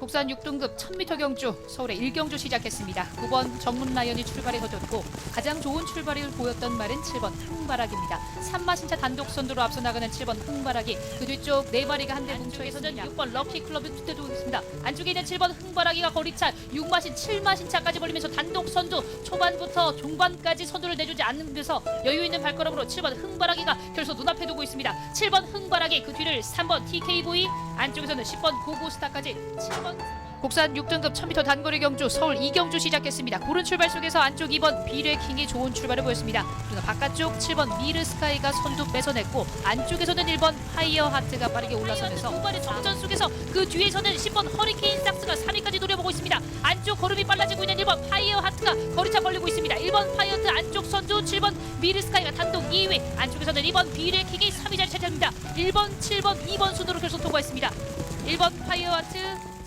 국산 6등급 1000m 경주 서울의 1경주 시작했습니다. 9번 정문 라이언이 출발에 거뒀고 가장 좋은 출발을 보였던 말은 7번 흥바락입니다. 산마신차 단독 선두로 앞서 나가는 7번 흥바락이 그 뒤쪽 네 마리가 한대 뭉쳐 있어는 6번 럭키 클럽이 뒤태도 있습니다. 안쪽에 있는 7번 흥바락이가 거리차 6마신 7마신차까지 벌리면서 단독 선두 초반부터 종반까지 선두를 내주지 않으면서 여유 있는 발걸음으로 7번 흥바락이가 결소 눈앞에 두고 있습니다. 7번 흥바락이 그 뒤를 3번 TKV 안쪽에서는 10번 고고스타까지 7번 국산 6등급 1000m 단거리 경주 서울 이경주 시작했습니다. 고른 출발 속에서 안쪽 2번 비레킹이 좋은 출발을 보였습니다. 그리고 바깥쪽 7번 미르스카이가 선두 뺏어냈고 안쪽에서는 1번 파이어 하트가 빠르게 올라서면서 후발의 정전 속에서 그 뒤에서는 10번 허리케인 삭스가 3위까지 노려보고 있습니다. 안쪽 걸음이 빨라지고 있는 1번 파이어 하트가 거리차 벌리고 있습니다. 1번 파이어 하트 안쪽 선두 7번 미르스카이가 단독 2위 안쪽에서는 2번 비레킹이 3위 자리 차지합니다. 1번 7번 2번 순으로 결선 통과했습니다. 1번 파이어 하트 7번 미르스카이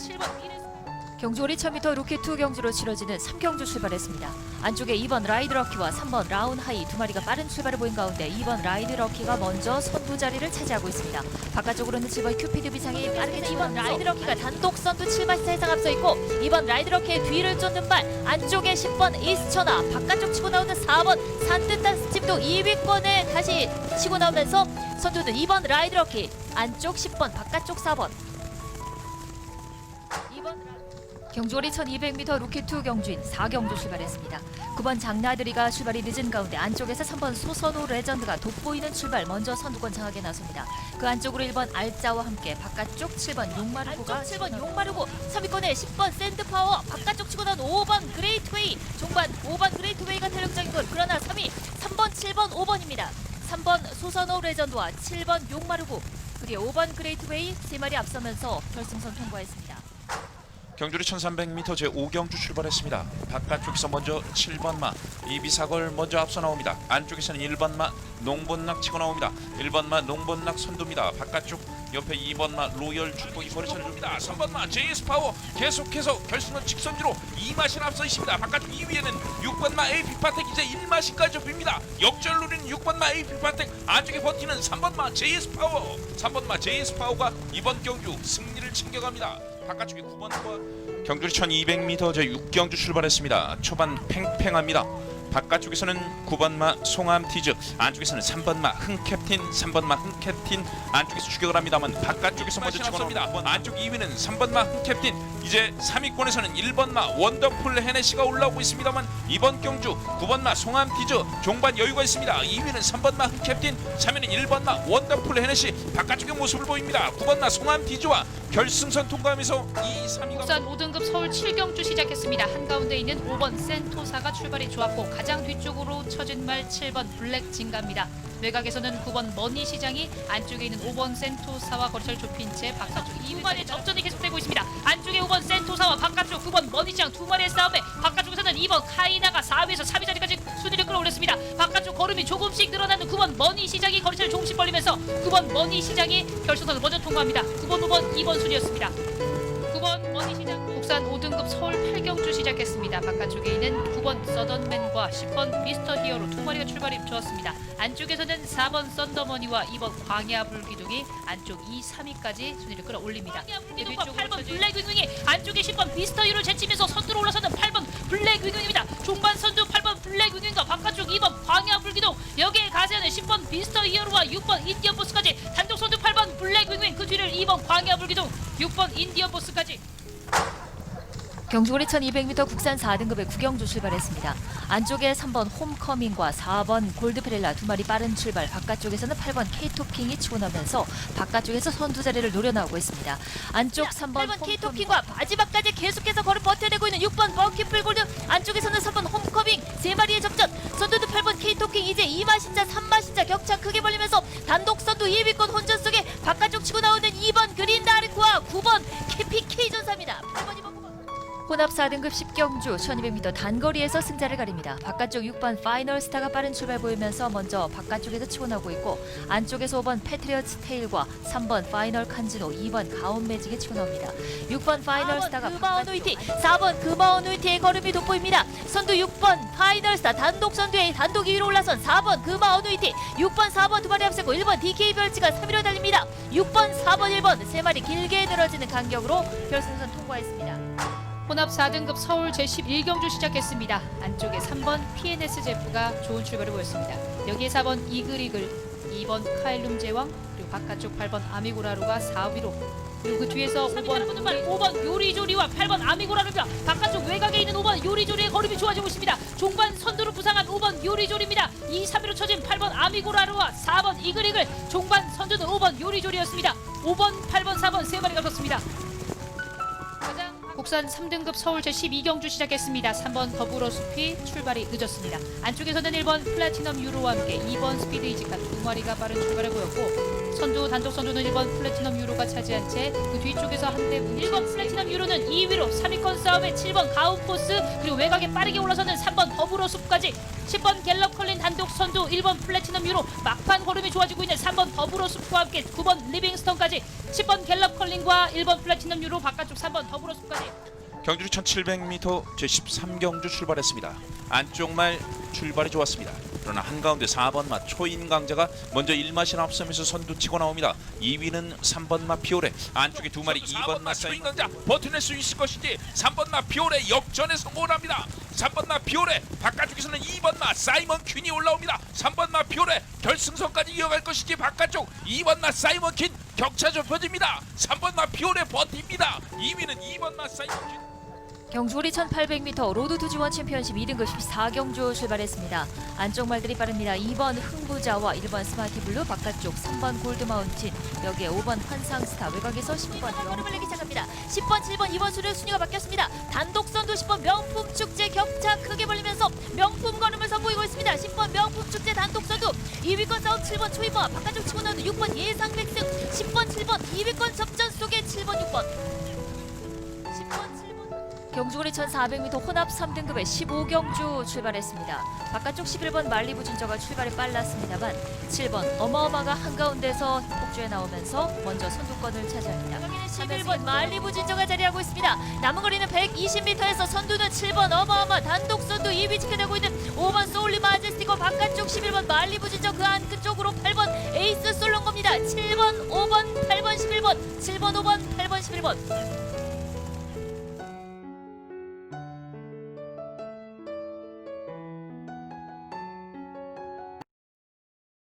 경주오리 1000m 루키2 경주로 치러지는 3경주 출발했습니다. 안쪽에 2번 라이드 럭키와 3번 라운 하이 두 마리가 빠른 출발을 보인 가운데 2번 라이드 럭키가 먼저 선두 자리를 차지하고 있습니다. 바깥쪽으로는 7번 큐피드 비상이 빠르게 2번 라이드 럭키가 단독 선두 7마시차 이상 앞서 있고 2번 라이드 럭키의 뒤를 쫓는 발 안쪽에 10번 이스천아 바깥쪽 치고 나오는 4번 산뜻한 스팀도 2위권에 다시 치고 나오면서 선두는 2번 라이드 럭키 안쪽 10번 바깥쪽 4번 2번 경주오리 1200m 루키2 경주인 4경주 출발했습니다. 9번 장나들이가 출발이 늦은 가운데 안쪽에서 3번 소선호 레전드가 돋보이는 출발 먼저 선두권 장악에 나섭니다. 그 안쪽으로 1번 알짜와 함께 바깥쪽 7번 용마르고가 7번 용마르고 3위권에 10번 샌드파워 바깥쪽 치고 나온 5번 그레이트웨이 종반 5번 그레이트웨이가 탄력적인 것 그러나 3위 3번 7번 5번입니다. 3번 소선호 레전드와 7번 용마르고 그리고 5번 그레이트웨이 3마리 앞서면서 결승선 통과했습니다. 경주리 1300m 제5경주 출발했습니다. 바깥쪽에서 먼저 7번마 이비사걸 먼저 앞서 나옵니다. 안쪽에서는 1번마 농본낙 치고 나옵니다. 1번마 농본낙 선두입니다. 바깥쪽 옆에 2번마 로열 축복이 거리 차려줍니다. 3번마 제이스 파워 계속해서 결승선 직선지로 2마신 앞서 있습니다. 바깥쪽 2위에는 6번마 AP파텍 이제 1마신까지 좁힙니다. 역전 누리는 6번마 AP파텍 안쪽에 버티는 3번마 제이스 파워 3번마 제이스 파워가 이번 경주 승리를 챙겨갑니다. 바깥쪽에 9번과 경주리 1200m 제 6경주 출발했습니다. 초반 팽팽합니다. 바깥쪽에서는 9번마 송암 티즈 안쪽에서는 3번마 흥캡틴 3번마 흥캡틴 안쪽에서 추격을 합니다만 바깥쪽에서 먼저 나옵니다. 안쪽 2위는 3번마 흥캡틴 이제 3위권에서는 1번마 원더풀 헤네시가 올라오고 있습니다만 이번 경주 9번마 송암 티즈 종반 여유가 있습니다. 2위는 3번마 흥캡틴 3위는 1번마 원더풀 헤네시 바깥쪽의 모습을 보입니다. 9번마 송암 티즈와 결승선 통과하면서 2, 3위가 국산 5등급 서울 7경주 시작했습니다. 한가운데 있는 5번 센토사가 출발이 좋았고 가장 뒤쪽으로 쳐진 말 7번 블랙 진가입니다. 외곽에서는 9번 머니 시장이 안쪽에 있는 5번 센토사와 거리를 좁힌 채 바깥쪽 2마리의 접전이 계속되고 있습니다. 안쪽에 5번 센토사와 바깥쪽 9번 머니 시장 두 마리의 싸움에 바깥쪽에서는 2번 카이나가 4위에서 3위 자리까지 순위를 끌어올렸습니다. 바깥쪽 걸음이 조금씩 늘어나는 9번 머니 시장이 거리를 조금씩 벌리면서 9번 머니 시장이 결승선을 먼저 통과합니다. 9번, 5번, 2번 순이었습니다. 9번 머니 시장 국산 5등급 서울 8경주 시작했습니다. 바깥쪽에 있는 9번 서던맨과 10번 미스터 히어로 두 마리가 출발이 좋았습니다. 안쪽에서는 4번 썬더머니와 2번 광야 불기둥이 안쪽 2, 3위까지 순위를 끌어올립니다. 광야 불기둥과 8번 블랙 윙윙이 안쪽에 10번 미스터 히어로 제치면서 선두로 올라서는 8번 블랙 윙윙입니다. 종반 선두 8번 블랙 윙윙과 바깥쪽 2번 광야 불기둥 여기에 가세하는 10번 미스터 히어로와 6번 인디언 보스까지 단독 선두 8번 블랙 윙윙 그 뒤를 2번 광야 불기둥 6번 인디언 보스까지 경주고리 1200m 국산 4등급의 구경주 출발했습니다. 안쪽에 3번 홈커밍과 4번 골드페렐라 두 마리 빠른 출발, 바깥쪽에서는 8번 케이토킹이 치고 나면서 바깥쪽에서 선두 자리를 노려나오고 있습니다. 안쪽 3번, 8번 케이토킹과 마지막까지 계속해서 걸음 버텨내고 있는 6번 버킷풀 골드, 안쪽에서는 3번 홈커밍 세 마리의 접전, 선두도 8번 케이토킹 이제 2마신자, 3마신자 격차 크게 벌리면서 단독 선두 2위권 혼전 속에 바깥쪽 치고 나오는 2번 그린다 혼합 4등급 10경주 1200m 단거리에서 승자를 가립니다. 바깥쪽 6번 파이널 스타가 빠른 출발 보이면서 먼저 바깥쪽에서 치고 나오고 있고 안쪽에서 5번 패트리어츠 테일과 3번 파이널 칸지노 2번 가온 매직이 치고 나옵니다. 6번 파이널 4번 스타가 금화오누이티, 4번 금화오누이티의 걸음이 돋보입니다. 선두 6번 파이널 스타 단독 선두에 단독 2위로 올라선 4번 금화오누이티 6번 4번 두 마리 앞세고 1번 DK 별지가 3위로 달립니다. 6번, 4번, 1번 세 마리 길게 늘어지는 간격으로 결승선 통과했습니다. 혼합 4등급 서울 제11경주 시작했습니다. 안쪽에 3번 PNS 제프가 좋은 출발을 보였습니다. 여기에 4번 이글이글, 2번 카일룸 제왕, 그리고 바깥쪽 8번 아미고라루가 4위로 그리고 그 뒤에서 5번 5번 요리조리와 8번 아미고라루가 바깥쪽 외곽에 있는 5번 요리조리의 걸음이 좋아지고 있습니다. 종반 선두로 부상한 5번 요리조리입니다. 2, 3위로 쳐진 8번 아미고라루와 4번 이글이글 종반 선두는 5번 요리조리였습니다. 5번, 8번, 4번 세 마리가 섰습니다. 국산 3등급 서울 제12경주 시작했습니다. 3번 더불어숲이 출발이 늦었습니다. 안쪽에서는 1번 플래티넘 유로와 함께 2번 스피드 이지카 두 마리가 빠른 출발을 보였고 선두 단독 선두는 1번 플래티넘 유로가 차지한 채 그 뒤쪽에서 한 대분 1번 플래티넘 유로는 2위로 3위권 싸움에 7번 가운포스 그리고 외곽에 빠르게 올라서는 3번 더불어숲까지 10번 갤럽 컬린 단독 선두 1번 플래티넘 유로 막판 걸음이 좋아지고 있는 3번 더불어숲과 함께 9번 리빙스턴까지 10번 갤럽 컬린과 1번 플래티넘 유로 바깥쪽 3번 더불어숲까지 경주리 1700m 제13경주 출발했습니다. 안쪽말 출발이 좋았습니다. 그러나 한가운데 4번 마 초인 강자가 먼저 1마신 앞서면서 선두 치고 나옵니다. 2위는 3번 마 피오레 안쪽에 두 마리 2번 마 사인 강자 버텨낼 수 있을 것인지 3번 마 피오레 역전에 성공을 합니다. 3번 마 피오레 바깥쪽에서는 2번 마 사이먼 퀸이 올라옵니다. 3번 마 피오레 결승선까지 이어갈 것인지 바깥쪽 2번 마 사이먼 퀸 격차 좁혀집니다. 3번 마 피오레 버팁니다. 2위는 2번 마 사이먼 퀸 경주리 1800m 로드 투지원 챔피언십 2등급 14경주 출발했습니다. 안쪽 말들이 빠릅니다. 2번 흥부자와 1번 스마티블루 바깥쪽 3번 골드마운틴 여기에 5번 환상스타 외곽에서 10번 걸음을 내기 시작합니다. 10번 7번 2번 수를 순위가 바뀌었습니다. 단독 선두 10번 명품 축제 격차 크게 벌리면서 명품 걸음을 선보이고 있습니다. 10번 명품 축제 단독 선두 2위권 싸움 7번 초이번 바깥쪽 치고 나오는 6번 예상 백승 10번 7번 2위권 접전 속에 7번 6번 10번 7번 경주거리 1400m 혼합 3등급의 15경주 출발했습니다. 바깥쪽 11번 말리부 진저가 출발이 빨랐습니다만 7번 어마어마가 한가운데서 폭주해 나오면서 먼저 선두권을 차지합니다. 11번 말리부 진저가 자리하고 있습니다. 남은 거리는 120m에서 선두는 7번 어마어마 단독 선두 2위 지켜내고 있는 5번 소울리 마제스티고 바깥쪽 11번 말리부 진저 그 안쪽으로 8번 에이스 솔롱겁니다. 7번 5번 8번 11번 7번 5번 8번 11번